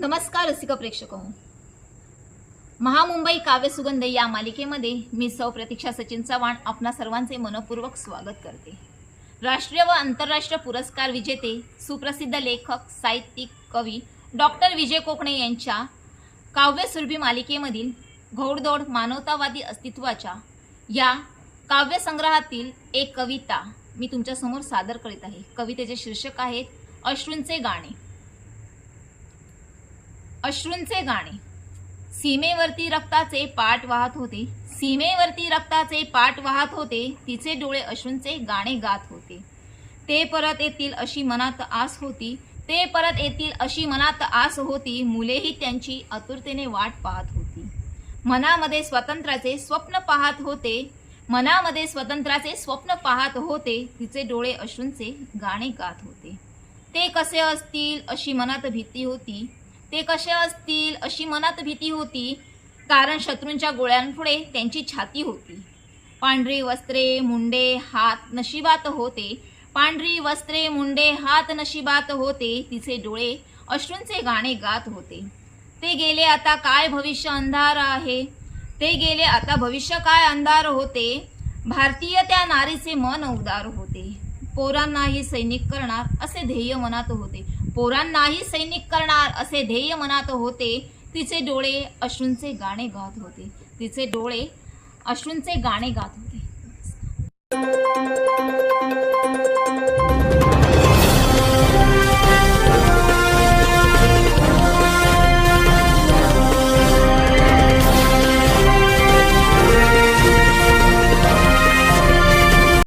नमस्कार रसिक प्रेक्षक महामुंबई काव्य सुगंध या मालिकेमध्ये मी सौ प्रतीक्षा सचिन चव्हाण आपणा सर्वांचे मनपूर्वक स्वागत करते. राष्ट्रीय व आंतरराष्ट्रीय पुरस्कार विजेते सुप्रसिद्ध लेखक साहित्यिक कवी डॉक्टर विजय कोकणे यांच्या काव्यसुरभी मालिकेमधील घोडदौड मानवतावादी अस्तित्वाच्या या काव्यसंग्रहातील एक कविता मी तुमच्यासमोर सादर करीत आहे. कवितेचे शीर्षक आहेत अश्रूंचे गाणे. अश्रूंचे गाणे. सीमेवरती रक्ताचे पाठ वाहत होते. सीमेवरती रक्ताचे पाठ वाहत होते. तिचे डोळे अश्रूंचे गाणे गात होते. ते परत येतील अशी मनात आस होती. ते परत येतील अशी मनात आस होती. मुलेही त्यांची आतुरतेने वाट पाहत होती. मनामध्ये स्वतंत्राचे स्वप्न पाहत होते. मनामध्ये स्वतंत्राचे स्वप्न पाहत होते. तिचे डोळे अश्रूंचे गाणे गात होते. ते कसे असतील अशी मनात भीती होती. ते कसे असतील अशी मनात भीती होती कारण शत्रूंच्या गोळ्यांपुढे त्यांची छाती होती. पांढरी वस्त्रे मुंडे हात नशिबात होते. पांढरी वस्त्रे मुंडे हात नशिबात होते. तिचे डोळे अश्रूंचे गाणे गात होते. ते गेले आता काय भविष्य अंधार आहे? ते गेले आता भविष्य काय अंधार होते? भारतीय त्या नारीचे मन उदार होते. पोरांनाही सैनिक करणार असे ध्येय मनात होते. पोरांनाही सैनिक करणार असे ध्येय मनात होते. तिचे डोळे अश्रूंचे गाणे गात होते. तिचे डोळे अश्रूंचे गाणे गात होते.